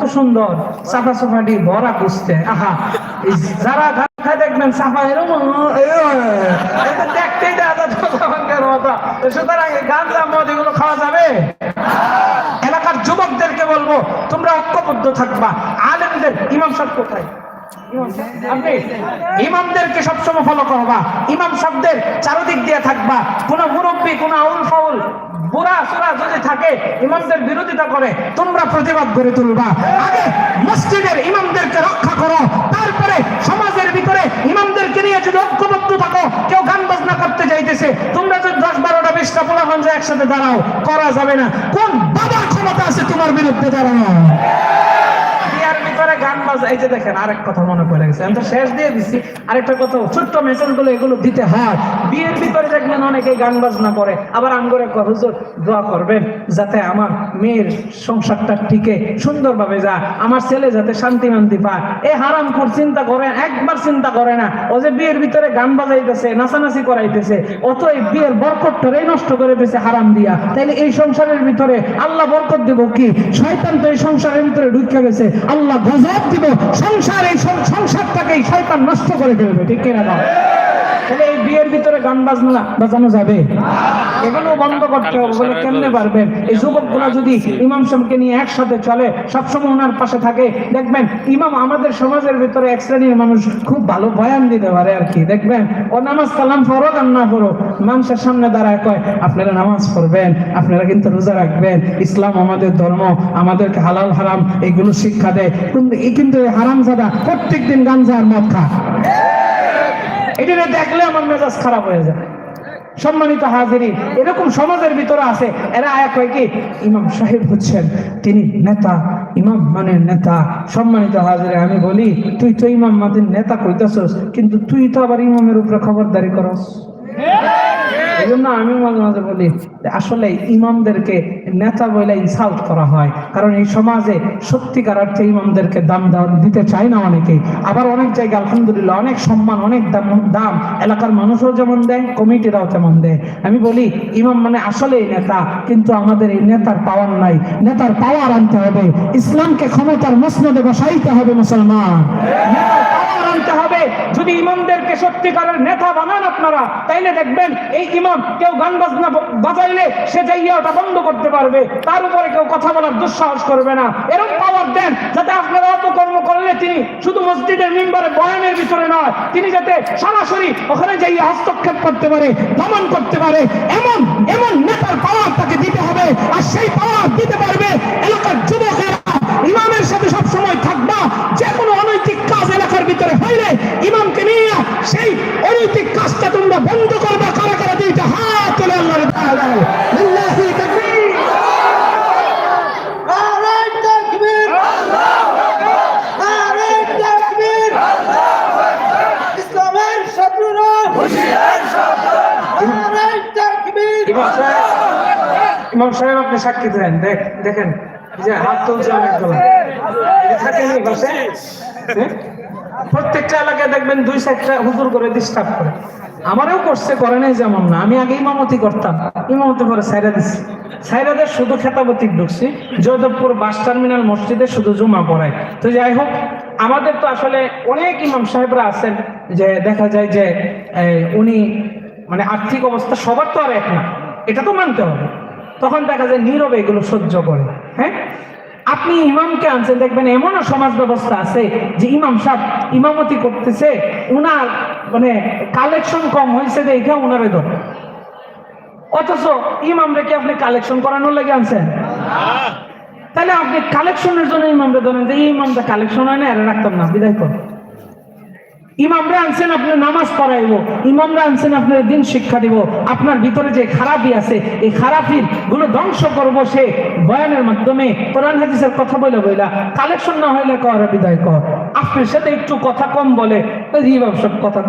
কত সুন্দর সাফা সাফাটি ভরা বুঝতে। আহা যারা খায় দেখবেন সাফা এরকম দেখতেই সুতরাং মদ এগুলো খাওয়া যাবে, এলাকার যুবকদেরকে বলব, তোমরা ঐক্যবদ্ধ থাকবা। আলেমদের, ইমাম সাহেব কোথায়? ইমামদেরকে সবসময় ফলো করবা। ইমাম শব্দের চারদিক দিয়ে থাকবা। কোন মুরব্বী, কোন আউল ফাউল, বুড়া, সুরা থাকে, ইমামদের বিরোধিতা করে, তোমরা প্রতিবাদ করে তুলবা। আগে মসজিদের ইমামদেরকে রক্ষা করো, তারপরে সমাজের ভিতরে ইমামদেরকে নিয়ে যদি ঐক্যবদ্ধ থাকো, কেউ গান বাজনা করতে যাইতেছে, তোমরা যদি দশ বারোটা, বিশটা পোলা গঞ্জে একসাথে দাঁড়াও, করা যাবে না। কোন বাবার ক্ষমতা আছে তোমার বিরুদ্ধে দাঁড়ানো? দেখেন, আরেক কথা মনে পড়ে গেছে। আমি তো শেষ দিয়ে দিচ্ছি আরেকটা কথা, ছোট্ট মেসেজগুলো এগুলো দিতে হয়। বিয়ের ভিতরে দেখবেন অনেকেই গান বাজনা করে, আবার আঙ্গুরে হুজুর, দোয়া করবেন যাতে আমার মেয়ের সংসারটা টিকে, সুন্দরভাবে যা, আমার ছেলে যাতে শান্তি মান্তি পায়। এই হারাম কর চিন্তা করে, একবার চিন্তা করে না। ও যে বিয়ের ভিতরে গান বাজাইতেছে, নাচানাচি করাইতেছে ও তো এই বিয়ের বরকতটাই নষ্ট করে দিয়েছে হারাম দিয়া। তাইলে এই সংসারের ভিতরে আল্লাহ বরকত দিব কি? শয়তান তো এই সংসারের ভিতরে ঢুকে গেছে। আল্লাহ গজব দিব। সংসার এই সংসারটাকে এই শয়তান নষ্ট করে ফেলবে, ঠিক কিনা দাও তাহলে এই বিয়ের ভিতরে গান বাজনা বাজানো যাবে? এগুলো বন্ধ করতে হবে বলে কেমনে পারবেন? এই যুবকগুলা যদি ইমাম সাহেবকে নিয়ে একসাথে চলে সবসময় ওনার পাশে থাকে। দেখবেন ইমাম আমাদের সমাজের ভিতরে এক শ্রেণির মানুষ খুব ভালো বয়ান দিতে পারে আর কি। দেখবেন ও নামাজ কালাম পড়ো আর না পড়ো মানুষের সামনে দাঁড়ায় কয় আপনারা নামাজ পড়বেন আপনারা কিন্তু রোজা রাখবেন। ইসলাম আমাদের ধর্ম আমাদেরকে হালাল হারাম এগুলো শিক্ষা দেয়। কিন্তু এই কিন্তু হারাম জাদা প্রত্যেক দিন গাঞ্জা আর মদ খা এটা দেখলে আমার মেজাজ খারাপ হয়ে যায়। সম্মানিত হাজিরি, এরকম সমাজের ভিতরে আছে। এরা এক হয় কি, ইমাম সাহেব হচ্ছেন, তিনি নেতা, ইমাম মানে নেতা। সম্মানিত হাজিরে, আমি বলি, তুই তো ইমাম মাদের নেতা কইতাছস, কিন্তু তুই তো আবার ইমামের উপরে খবরদারি করস। এই জন্য আমি মাঝে মাঝে বলি, আসলে ইমামদেরকে নেতা বলে ইনসাল্ট করা হয়। কারণ এই সমাজে সত্যিকার অর্থে ইমামদেরকে দাম দিতে চায় না অনেকেই। আবার অনেক জায়গায় আলহামদুলিল্লাহ অনেক সম্মান, অনেক দাম দাম। এলাকার মানুষও যেমন দেয়, কমিটিরাও তেমন দেয়। আমি বলি, ইমাম মানে আসলেই নেতা, কিন্তু আমাদের এই নেতার পাওয়ার নাই। নেতার পাওয়ার আনতে হবে। ইসলামকে ক্ষমতার মসনদে বসাইতে হবে মুসলমান নেতার পাওয়ার আনতে হবে যদি ইমামদেরকে সত্যিকারের নেতা বানান আপনারা, তাইলে দেখবেন এই ইমাম কেউ গান বাজনা বাজাইলে সে যাইয়া ওটা বন্ধ করতে পারবে। তার উপরে কেউ কথা বলার দুঃসাহস করবে না। এরকম পাওয়ার দেন যাতে আপনারা অপকর্ম করলে তিনি শুধু মসজিদের মিম্বারে বয়ানের ভিতরে নয়, তিনি যাতে সরাসরি ওখানে যাইয়া হস্তক্ষেপ করতে পারে দমন করতে পারে। এমন এমন নেতার পাওয়ার তাকে দিতে হবে। আর সেই পাওয়ার ইমাম সাহেব, আপনি সাক্ষী দেন। দেখ, দেখেন যে হাত তুলছে অনেক হ্যাঁ? প্রত্যেকটা এলাকায় দেখবেন দুই সাইডটা হুজুর করে ডিস্টার্ব করে। আমারও করছে, করে নাই যেমন না। আমি আগে ইমামতি করতাম। ইমামতি করে সাইরা দিচ্ছি সাইরাদের শুধু খেতাবতিক ঢুকছি। জয়দেবপুর বাস টার্মিনাল মসজিদে শুধু জুমা পড়ায়। তো যাই হোক, আমাদের তো আসলে অনেক ইমাম সাহেবরা আছেন যে দেখা যায় যে উনি মানে আর্থিক অবস্থা সবার তো আর এক না। এটা তো মানতে হবে। তখন দেখা যায় নীরবে এগুলো সহ্য করে হ্যাঁ? আপনি ইমামকে আনছেন, দেখবেন এমনও সমাজ ব্যবস্থা আছে যে ইমাম সাহেব ইমামতি করতেছে, উনার মানে কালেকশন কম হয়েছে দেখে উনারে ধর। অথচ ইমামরে কি আপনি কালেকশন করানোর লাগে আনছেন? তাহলে আপনি কালেকশনের জন্য ইমামরে ধরেন যে এই ইমামটা কালেকশন হয় না, এরা রাখতাম না, বিদায় কর। ইমামরা আনছেন, আপনি নামাজ পড়াইবো। ইমামরা আনছেন আপনার দিন শিক্ষা দিব। আপনার ভিতরে যে খারাপই আছে, এই খারাপিরগুলো ধ্বংস করব সে বয়ানের মাধ্যমে। কোরআন হাদিসের কথা বলে বইলা কালেকশন না হইলে কর, বিদায় কর। আপনার সাথে একটু কথা কম বলে ইমাম সব কথা